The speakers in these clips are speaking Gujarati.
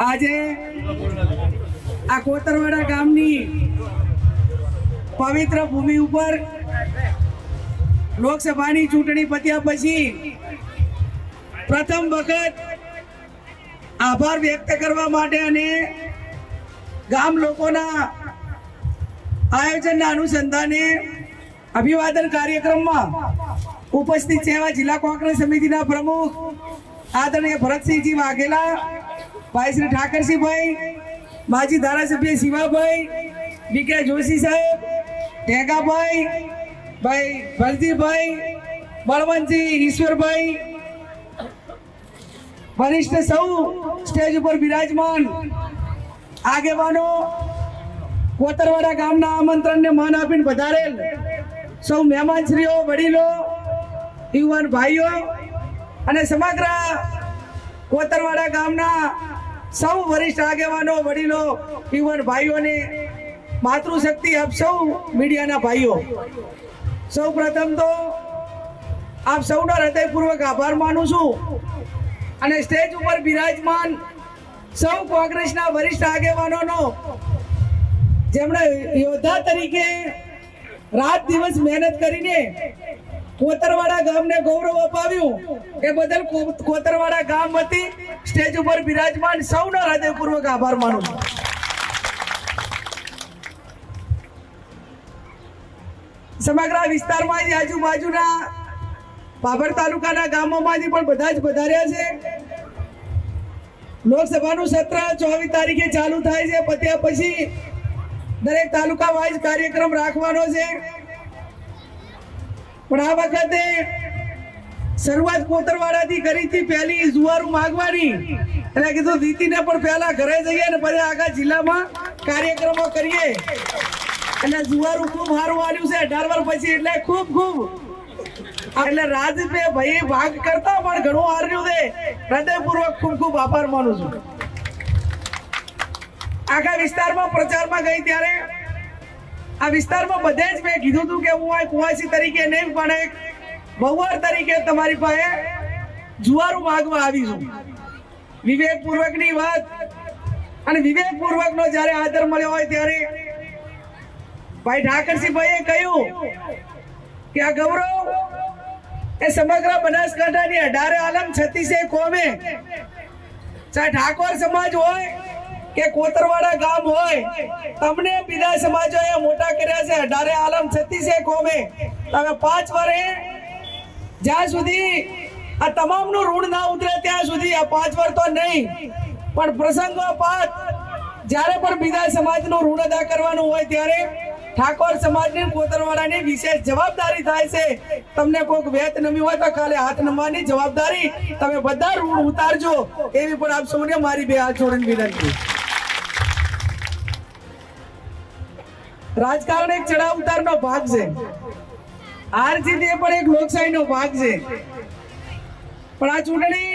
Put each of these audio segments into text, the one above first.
આજે આ કોતરવાડા ગામની પવિત્ર ભૂમિ ઉપર લોકસભાની ચૂંટણી પત્યા પછી પ્રથમ વખત આભાર વ્યક્ત કરવા માટે અને ગામ લોકોના આયોજનના અનુસંધાને અભિવાદન કાર્યક્રમમાં ઉપસ્થિત છે એવા જિલ્લા કોંગ્રેસ સમિતિના પ્રમુખ આદરણીય ભરતસિંહજી વાઘેલા ભાઈ શ્રી ઠાકરસિંહભાઈ, માજી ધારાસભ્ય શિવાભાઈ, બીકે જોશી સાહેબ ટેગાભાઈ ભાઈ ભરજીભાઈ બળવંતજી ઈશ્વરભાઈ, વરિષ્ઠ સૌ સ્ટેજ ઉપર બિરાજમાન આગેવાનો, કોતરવાડા ગામના આમંત્રણને માન આપીને વધારેલ સૌ મહેમાનશ્રીઓ, વડીલો, યુવાન ભાઈઓ અને સમગ્ર કોતરવાડા ગામના સૌ વરિષ્ઠ આગેવાનો, વડીલો, યુવાન ભાઈઓને માતૃશક્તિ આપ સૌ મીડિયાના ભાઈઓ. સૌ પ્રથમ તો આપ સૌનો હૃદયપૂર્વક આભાર માનું છું. અને સ્ટેજ ઉપર બિરાજમાન સૌ કોંગ્રેસના વરિષ્ઠ આગેવાનોનો, જેમણે યોદ્ધા તરીકે રાત દિવસ મહેનત કરીને કોતરવાડા ગામને ગૌરવ અપાવ્યું એ બદલ કોતરવાડા ગામ વતી સ્ટેજ ઉપર બિરાજમાન સૌનો હૃદયપૂર્વક આભાર માનું સમગ્ર વિસ્તારમાં આજુબાજુના બાબર તાલુકાના ગામોમાંથી પણ બધા જ વધાર્યા છે. લોકસભાનું સત્ર ચોવીસ તારીખે ચાલુ થાય છે. પત્યા પછી દરેક તાલુકા વાઇઝ કાર્યક્રમ રાખવાનો છે. પણ આ વખતે શરૂઆત કોતરવાડાથી કરી હતી, પહેલી જુવારું માગવાની. એટલે કીધું દીતીને પણ પહેલા ઘરે જઈએ ને પછી આખા જિલ્લામાં કાર્યક્રમો કરીએ. એટલે જુવારું ખૂબ સારું આવ્યું છે, અઢાર વર્ષ પછી એટલે ખૂબ ખૂબ. એટલે રાજપે ભાઈ ભાગ કરતા પણ ઘણું હાર્યું છે. હૃદયપૂર્વક ખૂબ ખૂબ આભાર માનું છું. આખા વિસ્તારમાં પ્રચારમાં ગઈ ત્યારે આ વિસ્તારમાં બધે જ મેં કીધું હતું કે હું આ કુવાસી તરીકે નહીં, પણ એક બહુવાર તરીકે તમારી પાસે જુવારું માગવા આવી છું. વિવેકપૂર્વકની વાત અને વિવેકપૂર્વકનો જ્યારે આદર મળ્યો હોય ત્યારે ભાઈ ઠાકરસિંહભાઈએ કહ્યું કે આ ગૌરવ એ સમગ્ર બનાસકાંઠાની અઢારે આલમ છત્તીસે કોમે. ચાહે ઠાકોર સમાજ હોય કે કોતરવાડા ગામ હોય, તમને બીજા સમાજોએ મોટા કર્યા છે, અઢારે આલમ છત્તીસે કોમે તમે પાંચ વર્ષે જ્યાં સુધી આ તમામનું ઋણ ના ઉતરે ત્યાં સુધી આ પાંચ વાર તો નહીં. પણ પ્રસંગોપાત જ્યારે પણ બીજા સમાજનું ઋણ અદા કરવાનું હોય ત્યારે ઠાકોર સમાજની કોતરવાળાની વિશેષ જવાબદારી થાય છે. તમને કોઈક વેત નમી હોય તો ખાલી હાથ નમવાની જવાબદારી તમે બધા ઋણ ઉતારજો. એવી પણ આપ સૌને મારી બે હાથ જોડીને વિનંતી. રાજકારણ એક ચડાવ ઉતારનો ભાગ છે. હાર એ પણ એક લોકશાહીનો ભાગ છે. પણ આ ચૂંટણી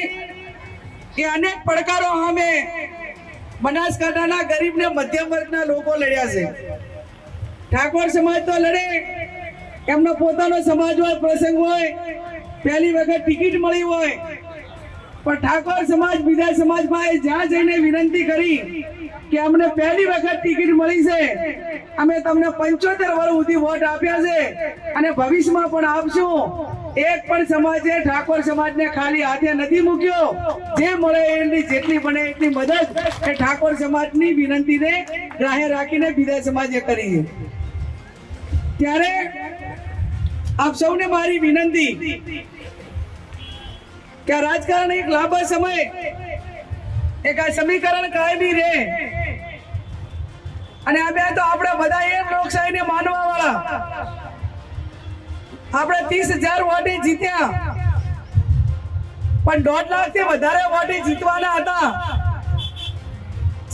એ અનેક પડકારો સામે બનાસકાંઠાના ગરીબ ને મધ્યમ વર્ગના લોકો લડ્યા છે. ઠાકોર સમાજ તો લડે, એમનો પોતાનો સમાજ પ્રસંગ હોય, પહેલી વખત ટિકિટ મળી હોય પણ ઠાકોર સમાજ, બીજા સમાજમાં એ જ્યાં જઈને વિનંતી કરી કે અમને પહેલી વખત ટિકિટ મળી છે, અમે તમને પંચોતેર વર્ષ સુધી વોટ આપ્યા છે અને ભવિષ્યમાં પણ આપશું. એક પણ સમાજે ઠાકોર સમાજને ખાલી હાથે નથી મૂક્યો. જે મળે એની જેટલી બને એટલી મદદ એ ઠાકોર સમાજની વિનંતીને રાહે રાખીને બીજા સમાજે કરી ત્યારે આપ સૌને મારી વિનંતી કે રાજકારણ એક લાંબા સમય એક આ સમીકરણ કાયમી રહે. અને અમે તો આપણે બધા એ લોકશાહીને માનવા વાળા આપણે ત્રીસ હજાર વોટે જીત્યા. પણ દોઢ લાખથી વધારે વોટે જીતવાના હતા.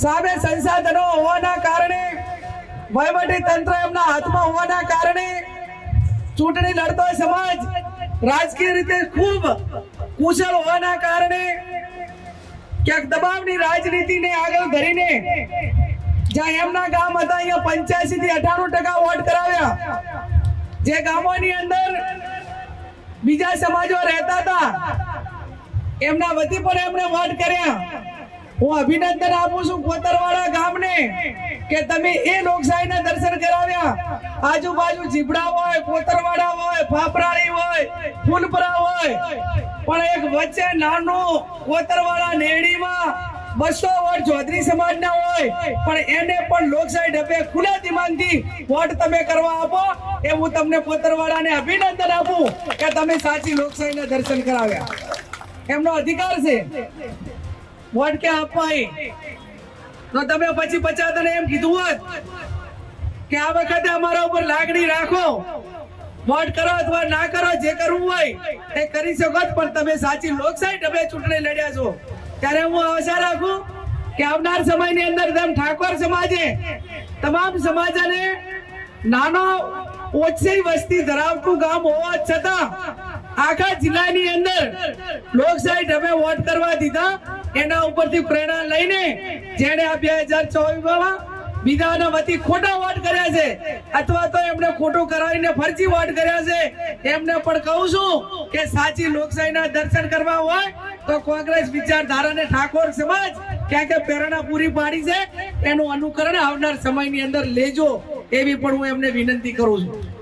સામે સંસાધનો હોવાના કારણે, વહીવટી તંત્ર એમના હાથમાં હોવાના કારણે, ચૂંટણી લડતો સમાજ રાજકીય રીતે ખૂબ કુશળ હોવાના કારણે ક્યાંક દબાવની રાજનીતિને આગળ ધરીને જ્યાં એમના ગામ હતા, અહીંયા પંચ્યાસી થી અઠાણું ટકા વોટ કરાવ્યા. જે ગામોની અંદર બીજા સમાજો રહેતા હતા, એમના વતી પણ એમણે વોટ કર્યા. હું અભિનંદન આપું છું કોતરવાડા ગામને. કે તમે એ લોકશાહીના દર્શન કરાવ્યા? આજુબાજુ જીબડા હોય કોતરવાડા હોય, ફાફરાળી હોય, ફૂલપરા હોય. પણ એક વચ્ચે નાનું કોતરવાડા નેડીમાં બસો વોટ ચૌધરી સમાજના હોય. પણ એને પણ લોકશાહી ડબ્બે ખુલ્લા દિમાગથી વોટ તમે કરવા આપો, એ હું તમને કોતરવાડાને અભિનંદન આપું કે તમે સાચી લોકશાહીના દર્શન કરાવ્યા. એમનો અધિકાર છે. વોટ કે આપવા. તો તમે પછી પચાસ એમ કીધું હોત કે આ વખતે અમારા ઉપર લાગણી રાખો. વોટ કરો અથવા ના કરો, જે કરવું હોય એ કરી શકો પણ તમે સાચી લોકશાહી ઢબે ચૂંટણી લડ્યા છો. ત્યારે હું આશા રાખું કે આવનાર સમયની અંદર તેમ ઠાકોર સમાજે તમામ સમાજને નાનો, ઓછી વસ્તી ધરાવતું ગામ હોવા છતાં આખા જિલ્લાની અંદર લોકશાહી ઢબે વોટ કરવા દીધા. એના ઉપરથી પ્રેરણા લઈને જેણે આ બે હજાર ચોવીસમાં બીજાના વતી ખોટા વોટ કર્યા છે, અથવા તો એમને ખોટું કરાવીને ફરજી વોટ કર્યા છે, એમને પણ કહું છું કે સાચી લોકશાહીના દર્શન કરવા હોય તો કોંગ્રેસ વિચારધારાને ઠાકોર સમાજ ક્યાં કે પ્રેરણા પૂરી પાડી છે, એનું અનુકરણ આવનાર સમયની અંદર લેજો, એવી પણ હું એમને વિનંતી કરું છું.